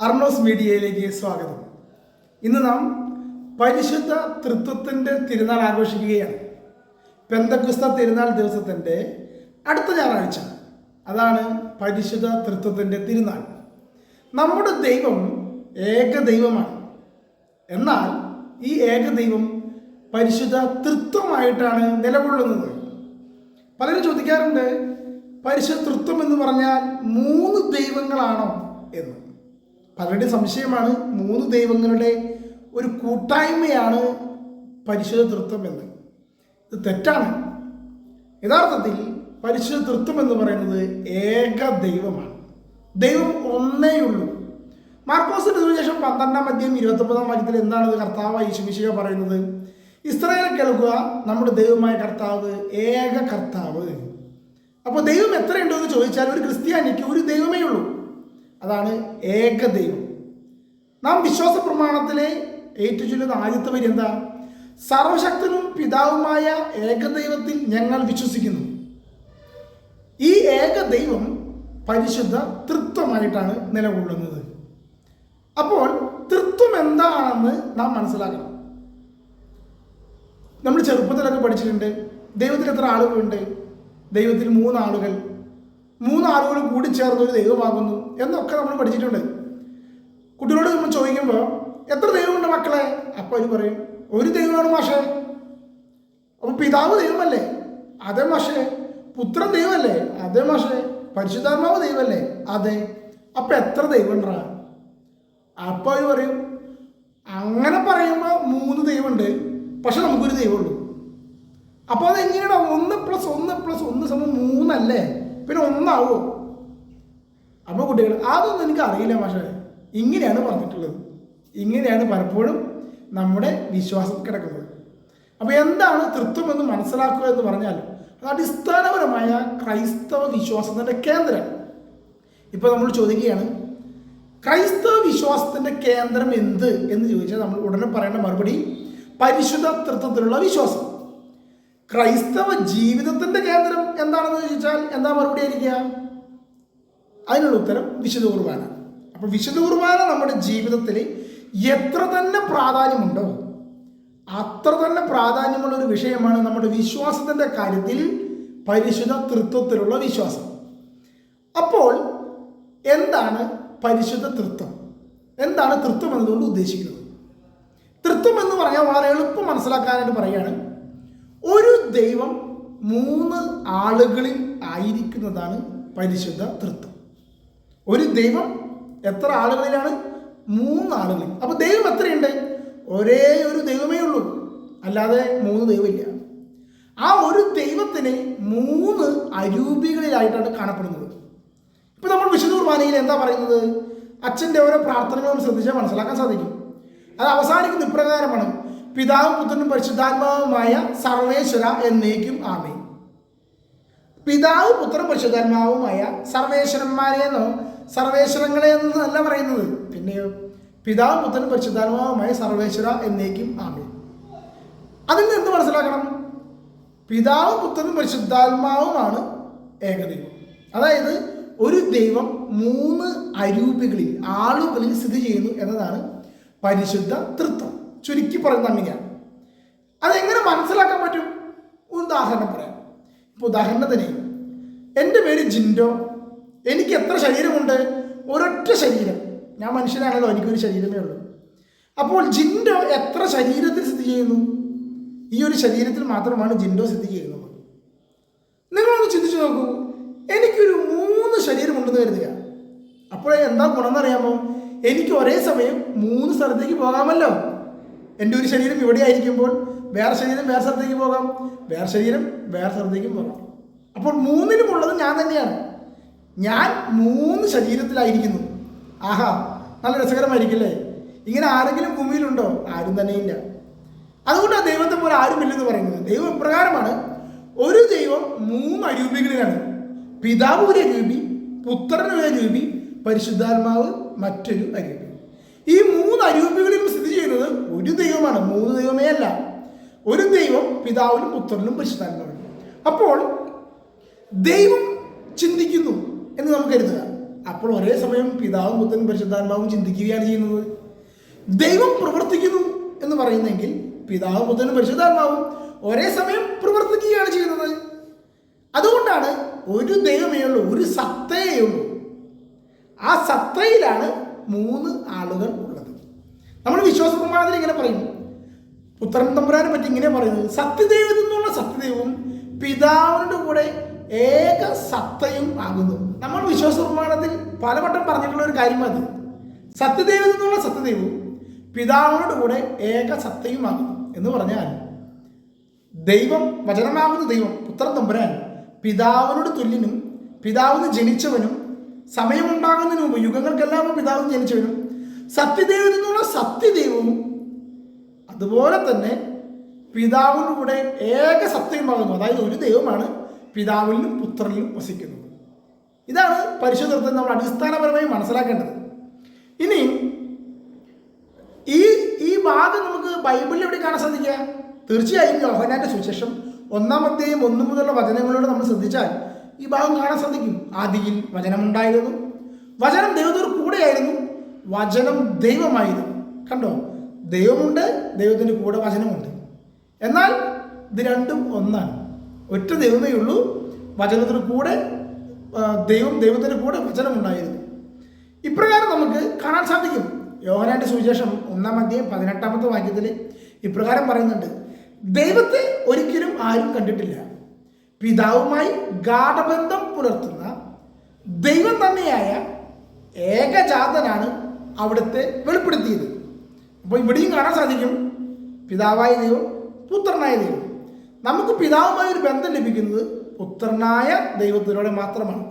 അർണോസ് മീഡിയയിലേക്ക് സ്വാഗതം. ഇന്ന് നാം പരിശുദ്ധ തൃത്വത്തിന്റെ തിരുനാൾ ആഘോഷിക്കുകയാണ്. പെന്തക്കുസ്ത തിരുനാൾ ദിവസത്തിന്റെ അടുത്ത ഞായറാഴ്ച. അതാണ് പരിശുദ്ധ തൃത്വത്തിന്റെ തിരുനാൾ. നമ്മുടെ ദൈവം ഏക ദൈവമാണ്. എന്നാൽ ഈ ഏക ദൈവം പരിശുദ്ധ തൃത്വമായിട്ടാണ് നിലകൊള്ളുന്നത്. പലരും ചോദിക്കാറുണ്ട് പരിശുദ്ധ തൃത്വം എന്ന് പറഞ്ഞാൽ മൂന്ന് ദൈവങ്ങളാണോ? എന്ന്. പലരുടെയും സംശയമാണ് മൂന്ന് ദൈവങ്ങളുടെ ഒരു കൂട്ടായ്മയാണ് പരിശുദ്ധ തൃത്വം എന്ന് ഇത് തെറ്റാണ്. യഥാർത്ഥത്തിൽ പരിശുദ്ധ തൃത്വം എന്ന് പറയുന്നത് ഏക ദൈവമാണ്. ദൈവം ഒന്നേയുള്ളൂ മാർക്കോസിന്റെ സുവിശേഷം പന്ത്രണ്ടാം അധ്യായം ഇരുപത്തൊമ്പതാം വാക്യത്തിൽ എന്താണ് കർത്താവ് യേശുമിശിക പറയുന്നത്? ഇസ്രായേൽ കേൾക്കുക നമ്മുടെ ദൈവമായ കർത്താവ് ഏക കർത്താവ് അപ്പോൾ ദൈവം എത്രയുണ്ടോ എന്ന് ചോദിച്ചാൽ ഒരു ക്രിസ്ത്യാനിക്ക് ഒരു ദൈവമേ ഉള്ളൂ. അതാണ് ഏകദൈവം. നാം വിശ്വാസ പ്രമാണത്തിലെ ഏറ്റുചൊല്ലുന്ന ആദ്യത്തെ വരി എന്താ? സർവശക്തനും പിതാവുമായ ഏകദൈവത്തിൽ ഞങ്ങൾ വിശ്വസിക്കുന്നു. ഈ ഏകദൈവം പരിശുദ്ധ തൃത്വമായിട്ടാണ് നിലകൊള്ളുന്നത്. അപ്പോൾ തൃത്വം എന്താണെന്ന് നാം മനസ്സിലാക്കണം. നമ്മൾ ചെറുപ്പത്തിലൊക്കെ പഠിച്ചിട്ടുണ്ട്. ദൈവത്തിൽ എത്ര ആളുകളുണ്ട്? ദൈവത്തിൽ മൂന്നാളുകൾ കൂടി ചേർന്ന് ഒരു ദൈവമാകുന്നു എന്നൊക്കെ നമ്മൾ പഠിച്ചിട്ടുണ്ട്. കുട്ടികളോട് നമ്മൾ ചോദിക്കുമ്പോൾ എത്ര ദൈവമുണ്ട് മക്കളെ? അപ്പോൾ അവർ പറയും ഒരു ദൈവമാണ് മാഷേ. അപ്പോൾ പിതാവ് ദൈവമല്ലേ? അതെ മാഷേ. പുത്രൻ ദൈവമല്ലേ? അതെ മാഷേ. പരിശുദ്ധാത്മാവ് ദൈവമല്ലേ? അതെ. അപ്പം എത്ര ദൈവമുണ്ടാ? അപ്പോൾ അവർ പറയും അങ്ങനെ പറയുമ്പോൾ മൂന്ന് ദൈവമുണ്ട് പക്ഷെ നമുക്കൊരു ദൈവമുള്ളൂ. അപ്പോൾ അതെങ്ങനെയാണ് ഒന്ന് പ്ലസ് ഒന്ന് പ്ലസ് ഒന്ന് സമയം മൂന്നല്ലേ? പിന്നെ ഒന്നാവോ? അപ്പോൾ കുട്ടികൾ അതൊന്നും എനിക്ക് അറിയില്ല പക്ഷേ ഇങ്ങനെയാണ് പറഞ്ഞിട്ടുള്ളത്. ഇങ്ങനെയാണ് പലപ്പോഴും നമ്മുടെ വിശ്വാസം കിടക്കുന്നത്. അപ്പോൾ എന്താണ് തൃത്വം എന്ന് മനസ്സിലാക്കുക എന്ന് പറഞ്ഞാൽ അത് അടിസ്ഥാനപരമായ ക്രൈസ്തവ വിശ്വാസത്തിന്റെ കേന്ദ്രം. ഇപ്പോൾ നമ്മൾ ചോദിക്കുകയാണ് ക്രൈസ്തവ വിശ്വാസത്തിന്റെ കേന്ദ്രം എന്ത് എന്ന് ചോദിച്ചാൽ നമ്മൾ ഉടനെ പറയേണ്ട മറുപടി പരിശുദ്ധ തൃത്വത്തിലുള്ള വിശ്വാസം. ക്രൈസ്തവ ജീവിതത്തിന്റെ കേന്ദ്രം എന്താണെന്ന് ചോദിച്ചാൽ എന്താ മറുപടി ആയിരിക്കുക? അതിനുള്ള ഉത്തരം വിശുദ്ധ കുർബാന. അപ്പോൾ വിശുദ്ധ കുർബാന നമ്മുടെ ജീവിതത്തിൽ എത്ര തന്നെ പ്രാധാന്യമുണ്ടോ അത്ര തന്നെ പ്രാധാന്യമുള്ള ഒരു വിഷയമാണ് നമ്മുടെ വിശ്വാസത്തിന്റെ കാര്യത്തിൽ പരിശുദ്ധ തൃത്വത്തിലുള്ള വിശ്വാസം. അപ്പോൾ എന്താണ് പരിശുദ്ധ തൃത്വം? എന്താണ് തൃത്വം എന്നതുകൊണ്ട് ഉദ്ദേശിക്കുന്നത്? തൃത്വം എന്ന് പറഞ്ഞാൽ വളരെ എളുപ്പം മനസ്സിലാക്കാനായിട്ട് പറയുകയാണ്. ഒരു ദൈവം മൂന്ന് ആളുകളിൽ ആയിരിക്കുന്നതാണ് പരിശുദ്ധ തൃത്വം. ഒരു ദൈവം എത്ര ആളുകളിലാണ്? മൂന്ന് ആളുകളിൽ. അപ്പോൾ ദൈവം എത്രയുണ്ട്? ഒരേ ഒരു ദൈവമേ ഉള്ളൂ. അല്ലാതെ മൂന്ന് ദൈവമില്ല. ആ ഒരു ദൈവത്തിന് മൂന്ന് അരൂപികളിലായിട്ടാണ് കാണപ്പെടുന്നത്. ഇപ്പൊ നമ്മൾ വിശുദ്ധ കുർബാനയിൽ എന്താ പറയുന്നത്? അച്ഛന്റെ ഓരോ പ്രാർത്ഥനകളും ശ്രദ്ധിച്ചാൽ മനസ്സിലാക്കാൻ സാധിക്കും. അത് അവസാനിക്കുന്ന ഇപ്രകാരമാണ്. പിതാവും പുത്രനും പരിശുദ്ധാത്മാവുമായ സർവേശ്വര എന്നേക്കും ആമേ പിതാവ് പുത്രനും പരിശുദ്ധാത്മാവുമായ സർവേശ്വരന്മാരെന്നോ സർവേശ്വരങ്ങളെ എന്നല്ല പറയുന്നത്. പിന്നെയോ പിതാവ് പുത്രനും പരിശുദ്ധാത്മാവുമായ സർവേശ്വര എന്നേക്കും ആമേ അതിൽ നിന്ന് എന്ത് മനസ്സിലാക്കണം. പിതാവ് പുത്രനും പരിശുദ്ധാത്മാവുമാണ് ഏകദൈവം. അതായത് ഒരു ദൈവം മൂന്ന് അരൂപികളിൽ ആളുകളിൽ സ്ഥിതി ചെയ്യുന്നു എന്നതാണ് പരിശുദ്ധ തൃത്വം ചുരുക്കി പറയുന്നത് അങ്ങനെയാണ് അതെങ്ങനെ മനസ്സിലാക്കാൻ പറ്റും? ഉദാഹരണം പറയാം. ഇപ്പോൾ ഉദാഹരണത്തിന് എന്റെ പേര് ജിൻഡോ. എനിക്ക് എത്ര ശരീരമുണ്ട്? ഒരൊറ്റ ശരീരം. ഞാൻ മനുഷ്യനാണല്ലോ എനിക്കൊരു ശരീരമേ ഉള്ളൂ. അപ്പോൾ ജിൻഡോ എത്ര ശരീരത്തിൽ സ്ഥിതി ചെയ്യുന്നു? ഈ ഒരു ശരീരത്തിൽ മാത്രമാണ് ജിൻഡോ സ്ഥിതി ചെയ്യുന്നത്. നിങ്ങളൊന്ന് ചിന്തിച്ചു നോക്കൂ. എനിക്കൊരു മൂന്ന് ശരീരമുണ്ടെന്ന് കരുതുക. അപ്പോൾ എന്താ ഗുണമെന്നറിയാമോ എനിക്ക് ഒരേ സമയം മൂന്ന് സ്ഥലത്തേക്ക് പോകാമല്ലോ. എന്റെ ഒരു ശരീരം ഇവിടെ ആയിരിക്കുമ്പോൾ വേറെ ശരീരം വേറെ സ്ഥലത്തേക്ക് പോകാം വേറെ ശരീരം വേറെ സ്ഥലത്തേക്കും പോകാം. അപ്പോൾ മൂന്നിനും ഉള്ളത് ഞാൻ തന്നെയാണ്. ഞാൻ മൂന്ന് ശരീരത്തിലായിരിക്കുന്നു. ആഹാ നല്ല രസകരമായിരിക്കില്ലേ? ഇങ്ങനെ ആരെങ്കിലും ഭൂമിയിലുണ്ടോ? ആരും തന്നെയില്ല അതുകൊണ്ടാണ് ദൈവത്തെ പോലെ ആരുമില്ലെന്ന് പറയുന്നത്. ദൈവം ഇപ്രകാരമാണ് ഒരു ദൈവം മൂന്ന് അരൂപികളിലാണ്. പിതാവ് ഒരു അരൂപി പുത്രൻ ഒരു അരൂപി പരിശുദ്ധാത്മാവ് മറ്റൊരു അരൂപി. ഈ മൂന്ന് അരൂപികളിലും സ്ഥിതി ചെയ്യുന്നത് ഒരു ദൈവമാണ്. മൂന്ന് ദൈവമേ അല്ല. ഒരു ദൈവം പിതാവിനും പുത്രനും പരിശുദ്ധാത്മാവിനും. അപ്പോൾ ദൈവം ചിന്തിക്കുന്നു എന്ന് നമുക്ക് കരുതുക. അപ്പോൾ ഒരേ സമയം പിതാവും പുത്രനും പരിശുദ്ധാത്മാവും ചിന്തിക്കുകയാണ് ചെയ്യുന്നത്. ദൈവം പ്രവർത്തിക്കുന്നു എന്ന് പറയുന്നെങ്കിൽ പിതാവും പുത്രനും പരിശുദ്ധാത്മാവും ഒരേ സമയം പ്രവർത്തിക്കുകയാണ് ചെയ്യുന്നത്. അതുകൊണ്ടാണ് ഒരു ദൈവമേ ഉള്ളൂ ഒരു സത്തയേ ഉള്ളൂ. ആ സത്തയിലാണ് മൂന്ന് ആളുകൾ ഉള്ളത്. നമ്മൾ വിശ്വാസ പ്രമാണത്തിൽ ഇങ്ങനെ പറയുന്നു പുത്രൻ തമ്പുരാനെ പറ്റി ഇങ്ങനെ പറയുന്നത്. സത്യദൈവത്തിൽ നിന്നുള്ള സത്യദൈവവും പിതാവിന്റെ കൂടെ ഏക സത്തയും ആകുന്നു. നമ്മൾ വിശ്വാസ പ്രമാണത്തിൽ പലവട്ടം പറഞ്ഞിട്ടുള്ള ഒരു കാര്യം അത്. സത്യദൈവത്തിൽ നിന്നുള്ള സത്യദൈവവും പിതാവിനോട് കൂടെ ഏക സത്തയുമാകുന്നു എന്ന് പറഞ്ഞാൽ ദൈവം വചനമാകുന്ന ദൈവം പുത്രൻ തമ്പുരാൻ പിതാവിനോട് തുല്യനും പിതാവിന് ജനിച്ചവനും സമയമുണ്ടാകുന്നതിന് മുമ്പ് യുഗങ്ങൾക്കെല്ലാം പിതാവ് ജനിച്ചവനും സത്യദൈവം നിന്നുള്ള സത്യദൈവവും. അതുപോലെ തന്നെ പിതാവിന്റെ കൂടെ ഏക സത്യമാകുന്നു അതായത് ഒരു ദൈവമാണ് പിതാവിലും പുത്രനിലും വസിക്കുന്നത്. ഇതാണ് പരിശുദ്ധത്തിൽ നമ്മൾ അടിസ്ഥാനപരമായി മനസ്സിലാക്കേണ്ടത്. ഇനി ഈ ഈ ഭാഗം നമുക്ക് ബൈബിളിൽ എവിടെ കാണാൻ സാധിക്കുക? തീർച്ചയായും യോഹനാന്റെ സുവിശേഷം ഒന്നാമത്തെയും ഒന്നു മുതലുള്ള വചനങ്ങളോട് നമ്മൾ ശ്രദ്ധിച്ചാൽ ഈ ഭാഗം കാണാൻ സാധിക്കും. ആദിയിൽ വചനമുണ്ടായിരുന്നു വചനം ദൈവത്തോട് കൂടെയായിരുന്നു. വചനം ദൈവമായിരുന്നു. കണ്ടോ? ദൈവമുണ്ട് ദൈവത്തിന്റെ കൂടെ വചനമുണ്ട്. എന്നാൽ ഇത് രണ്ടും ഒന്നാണ്. ഒറ്റ ദൈവമേ ഉള്ളൂ. വചനത്തിന് കൂടെ ദൈവം ദൈവത്തിന്റെ കൂടെ വചനമുണ്ടായിരുന്നു. ഇപ്രകാരം നമുക്ക് കാണാൻ സാധിക്കും. യോഹനാന്റെ സുവിശേഷം ഒന്നാം അധ്യായം പതിനെട്ടാമത്തെ വാക്യത്തിൽ ഇപ്രകാരം പറയുന്നുണ്ട്. ദൈവത്തെ ഒരിക്കലും ആരും കണ്ടിട്ടില്ല. പിതാവുമായി ഗാഠബന്ധം പുലർത്തുന്ന ദൈവം തന്നെയായ ഏകജാതനാണ് അവിടുത്തെ വെളിപ്പെടുത്തിയത്. അപ്പോൾ ഇവിടെയും കാണാൻ സാധിക്കും പിതാവായ ദൈവം പുത്രനായ ദൈവം. നമുക്ക് പിതാവുമായി ഒരു ബന്ധം ലഭിക്കുന്നത് പുത്രനായ ദൈവത്തിലൂടെ മാത്രമാണ്.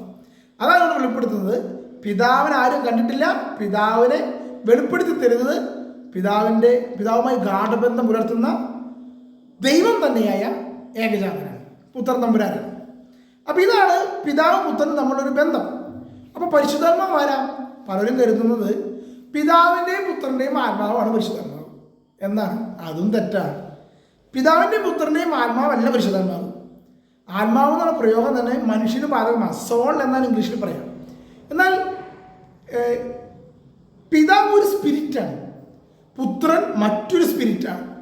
അതാണ് ഇവിടെ വെളിപ്പെടുത്തുന്നത്. പിതാവിനെ ആരും കണ്ടിട്ടില്ല. പിതാവിനെ വെളിപ്പെടുത്തി തരുന്നത് പിതാവിന്റെ പിതാവുമായി ഗാഠബന്ധം പുലർത്തുന്ന ദൈവം തന്നെയായ ഏകജാതനാണ്. പുത്രൻ തമ്പുരാനാണ് അപ്പം ഇതാണ് പിതാവും പുത്രനും തമ്മിലൊരു ബന്ധം. അപ്പോൾ പരിശുദ്ധാത്മാവാരാ പലരും കരുതുന്നത് പിതാവിന്റെയും പുത്രന്റെയും ആത്മാവാണ് പരിശുദ്ധാത്മാവ്. എന്നാണ്. അതും തെറ്റാണ്. പിതാവിന്റെയും പുത്രന്റെയും ആത്മാവല്ല പരിശുദ്ധാത്മാവ്. ആത്മാവ് എന്നുള്ള പ്രയോഗം തന്നെ മനുഷ്യന് ബാധകമാണ്. സോൾ എന്നാണ് ഇംഗ്ലീഷിൽ പറയാം. എന്നാൽ പിതാവ് ഒരു സ്പിരിറ്റാണ്. പുത്രൻ മറ്റൊരു സ്പിരിറ്റാണ്.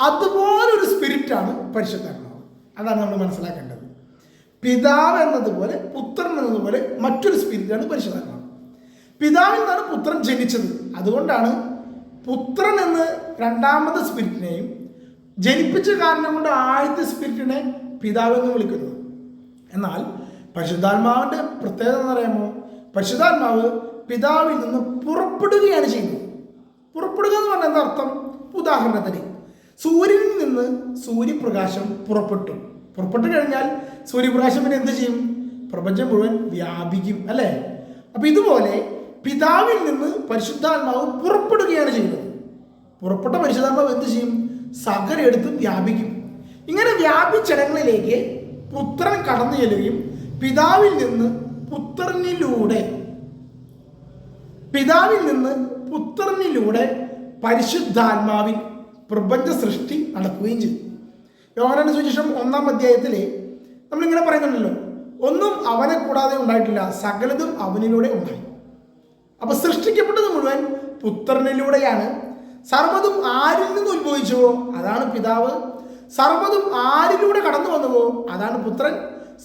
അതുപോലൊരു സ്പിരിറ്റാണ് പരിശുദ്ധാത്മാവ്. അതാണ് നമ്മൾ മനസ്സിലാക്കേണ്ടത്. പിതാവ് എന്നതുപോലെ പുത്രൻ എന്നതുപോലെ മറ്റൊരു സ്പിരിറ്റാണ് പരിശുദ്ധാത്മാവ്. പിതാവിൽ നിന്നാണ് പുത്രൻ ജനിച്ചത്. അതുകൊണ്ടാണ് പുത്രൻ എന്ന് രണ്ടാമത്തെ സ്പിരിറ്റിനെയും ജനിപ്പിച്ച കാരണം കൊണ്ട് ആദ്യത്തെ സ്പിരിറ്റിനെ പിതാവ് എന്ന് വിളിക്കുന്നത്. എന്നാൽ പരിശുദ്ധാത്മാവിന്റെ പ്രത്യേകത എന്ന് പറയുമ്പോൾ പരിശുദ്ധാത്മാവ് പിതാവിൽ നിന്ന് പുറപ്പെടുകയാണ് ചെയ്യുന്നത്. പുറപ്പെടുക എന്ന് പറഞ്ഞാൽ അർത്ഥം? ഉദാഹരണത്തിന് സൂര്യനിൽ നിന്ന് സൂര്യപ്രകാശം പുറപ്പെട്ടു. പുറപ്പെട്ടു കഴിഞ്ഞാൽ സൂര്യപ്രകാശം പിന്നെ എന്ത് ചെയ്യും? പ്രപഞ്ചം മുഴുവൻ വ്യാപിക്കും അല്ലേ? അപ്പൊ ഇതുപോലെ പിതാവിൽ നിന്ന് പരിശുദ്ധാത്മാവ് പുറപ്പെടുകയാണ് ചെയ്യുന്നത്. പുറപ്പെട്ട പരിശുദ്ധാത്മാവ് എന്ത് ചെയ്യും? സകര എടുത്ത് വ്യാപിക്കും. ഇങ്ങനെ വ്യാപിച്ചിടങ്ങളിലേക്ക് പുത്രൻ കടന്നു ചെല്ലുകയും പിതാവിൽ നിന്ന് പുത്രനിലൂടെ പിതാവിൽ നിന്ന് പുത്രനിലൂടെ പരിശുദ്ധാത്മാവിൽ പ്രപഞ്ച സൃഷ്ടി നടക്കുകയും ചെയ്തു. യോഹനാന്റെ സുവിശേഷം ഒന്നാം അധ്യായത്തിൽ നമ്മളിങ്ങനെ പറയുന്നുണ്ടല്ലോ ഒന്നും അവനെ കൂടാതെ ഉണ്ടായിട്ടില്ല സകലതും അവനിലൂടെ ഉണ്ടായി. അപ്പൊ സൃഷ്ടിക്കപ്പെട്ടത് മുഴുവൻ പുത്രനിലൂടെയാണ്. സർവതും ആരിൽ നിന്ന് ഉത്ഭവിച്ചുവോ? അതാണ് പിതാവ്. സർവതും ആരിലൂടെ കടന്നു വന്നുവോ? അതാണ് പുത്രൻ.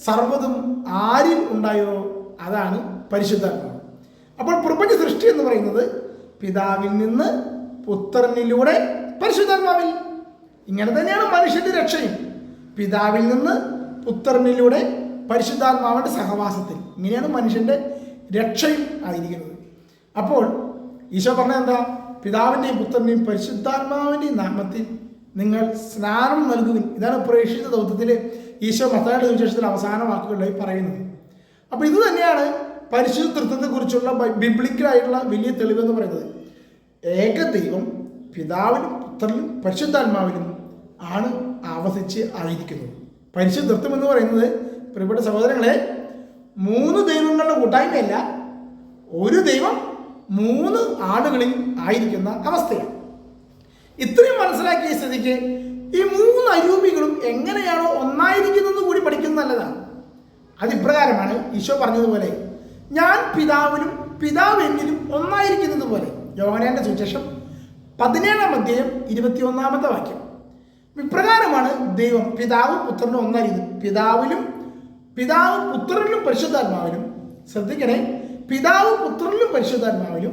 സർവതും ആരിൽ ഉണ്ടായോ? അതാണ് പരിശുദ്ധാത്മാവ്. അപ്പോൾ പ്രപഞ്ച സൃഷ്ടി എന്ന് പറയുന്നത് പിതാവിൽ നിന്ന് പുത്രനിലൂടെ പരിശുദ്ധാത്മാവിൽ. ഇങ്ങനെ തന്നെയാണ് മനുഷ്യന്റെ രക്ഷയും. പിതാവിൽ നിന്ന് പുത്രനിലൂടെ പരിശുദ്ധാത്മാവിന്റെ സഹവാസത്തിൽ. ഇങ്ങനെയാണ് മനുഷ്യന്റെ രക്ഷയും ആയിരിക്കുന്നത്. അപ്പോൾ ഈശോ പറഞ്ഞ എന്താ? പിതാവിന്റെയും പുത്രന്റെയും പരിശുദ്ധാത്മാവിന്റെയും നാമത്തിൽ നിങ്ങൾ സ്നാനം നൽകുവിൻ. ഇതാണ് പ്രേക്ഷിത ദൗത്യത്തിൽ ഈശോ മത്തായുടെ സുവിശേഷത്തിൽ അവസാന വാക്കുകളിലായി പറയുന്നത്. അപ്പോൾ ഇത് തന്നെയാണ് പരിശുദ്ധ തൃത്വത്തെക്കുറിച്ചുള്ള ബിബ്ലിക്കലായിട്ടുള്ള വലിയ തെളിവെന്ന് പറയുന്നത്. ഏക ദൈവം പിതാവിനും പുത്രനിലും പരിശുദ്ധാത്മാവിലും ആണ് ആവസിച്ച് ആയിരിക്കുന്നത്. പരിശുദ്ധത്വം എന്ന് പറയുന്നത് പ്രിയപ്പെട്ട സഹോദരങ്ങളെ മൂന്ന് ദൈവങ്ങളുടെ കൂട്ടായ്മയല്ല ഒരു ദൈവം മൂന്ന് ആളുകളിൽ ആയിരിക്കുന്ന അവസ്ഥയാണ്. ഇത്രയും മനസ്സിലാക്കിയ സ്ഥിതിക്ക് ഈ മൂന്ന് അരൂപികളും എങ്ങനെയാണോ ഒന്നായിരിക്കുന്നതെന്ന് കൂടി പഠിക്കുന്നത് നല്ലതാണ്. അതിപ്രകാരമാണ് ഈശോ പറഞ്ഞതുപോലെ ഞാൻ പിതാവിലും പിതാവ് എന്നിലും ഒന്നായിരിക്കുന്നത് പോലെ പതിനേഴാം അധ്യായം ഇരുപത്തിയൊന്നാമത്തെ വാക്യം. ഇപ്രകാരമാണ് ദൈവം പിതാവ് പുത്രനും ഒന്നായി പിതാവിലും പിതാവും പുത്രനിലും പരിശുദ്ധാത്മാവിലും ശ്രദ്ധിക്കണേ പിതാവും പുത്രനിലും പരിശുദ്ധാത്മാവിലും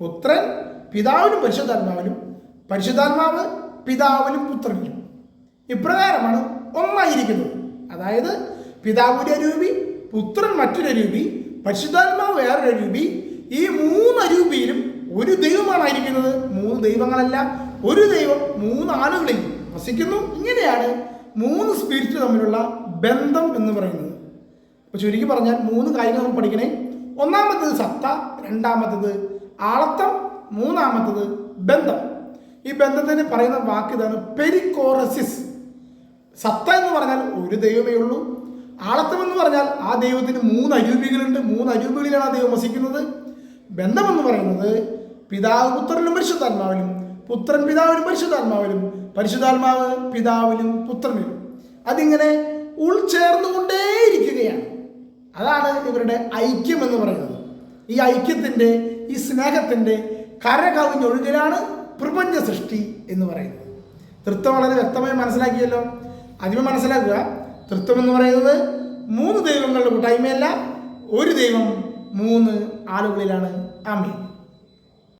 പുത്രൻ പിതാവിനും പരിശുദ്ധാത്മാവിലും പരിശുദ്ധാത്മാവ് പിതാവിനും പുത്രനിലും. ഇപ്രകാരമാണ് ഒന്നായിരിക്കുന്നത്. അതായത് പിതാവിന്റെ രൂപി പുത്രൻ മറ്റൊരു രൂപി പരിശുദ്ധാത്മാവ് വേറൊരു രൂപി ഈ മൂന്ന് അരൂപിയിലും ഒരു ദൈവമാണ് ആയിരിക്കുന്നത്. മൂന്ന് ദൈവങ്ങളല്ല. ഒരു ദൈവം മൂന്ന് ആളുകളിൽ വസിക്കുന്നു. ഇങ്ങനെയാണ് മൂന്ന് സ്പിരിറ്റ് തമ്മിലുള്ള ബന്ധം എന്ന് പറയുന്നത്. അപ്പോൾ ചുരുക്കി പറഞ്ഞാൽ മൂന്ന് കാര്യങ്ങൾ നമ്മൾ പഠിക്കണേ. ഒന്നാമത്തത് സത്ത രണ്ടാമത്തത് ആളത്തം മൂന്നാമത്തത് ബന്ധം. ഈ ബന്ധത്തിന് പറയുന്ന വാക്ക് ഇതാണ് പെരിക്കോറസിസ്. സത്ത എന്ന് പറഞ്ഞാൽ ഒരു ദൈവമേ ഉള്ളൂ. ആളത്തം എന്ന് പറഞ്ഞാൽ ആ ദൈവത്തിന് മൂന്ന് അരൂപികളുണ്ട്. മൂന്ന് അരൂപികളിലാണ് ആ ദൈവം വസിക്കുന്നത്. ബന്ധമെന്ന് പറയുന്നത് പിതാവ് പുത്രനും പരിശുദ്ധാത്മാവിലും പുത്രൻ പിതാവിനും പരിശുദ്ധാത്മാവിലും പരിശുദ്ധാത്മാവ് പിതാവിലും പുത്രനിലും. അതിങ്ങനെ ഉൾച്ചേർന്നുകൊണ്ടേയിരിക്കുകയാണ്. അതാണ് ഇവരുടെ ഐക്യം എന്ന് പറയുന്നത്. ഈ ഐക്യത്തിന്റെ ഈ സ്നേഹത്തിന്റെ കരകവിഞ്ഞൊഴുകലാണ് പ്രപഞ്ച സൃഷ്ടി എന്ന് പറയുന്നത്. തൃത്വം വളരെ വ്യക്തമായി മനസ്സിലാക്കിയല്ലോ. ആദ്യമേ മനസ്സിലാക്കുക തൃത്വം എന്ന് പറയുന്നത് മൂന്ന് ദൈവങ്ങളുടെ കൂട്ടായ്മയല്ല ഒരു ദൈവം മൂന്ന് ആളുകളിലാണ്. ആമീൻ.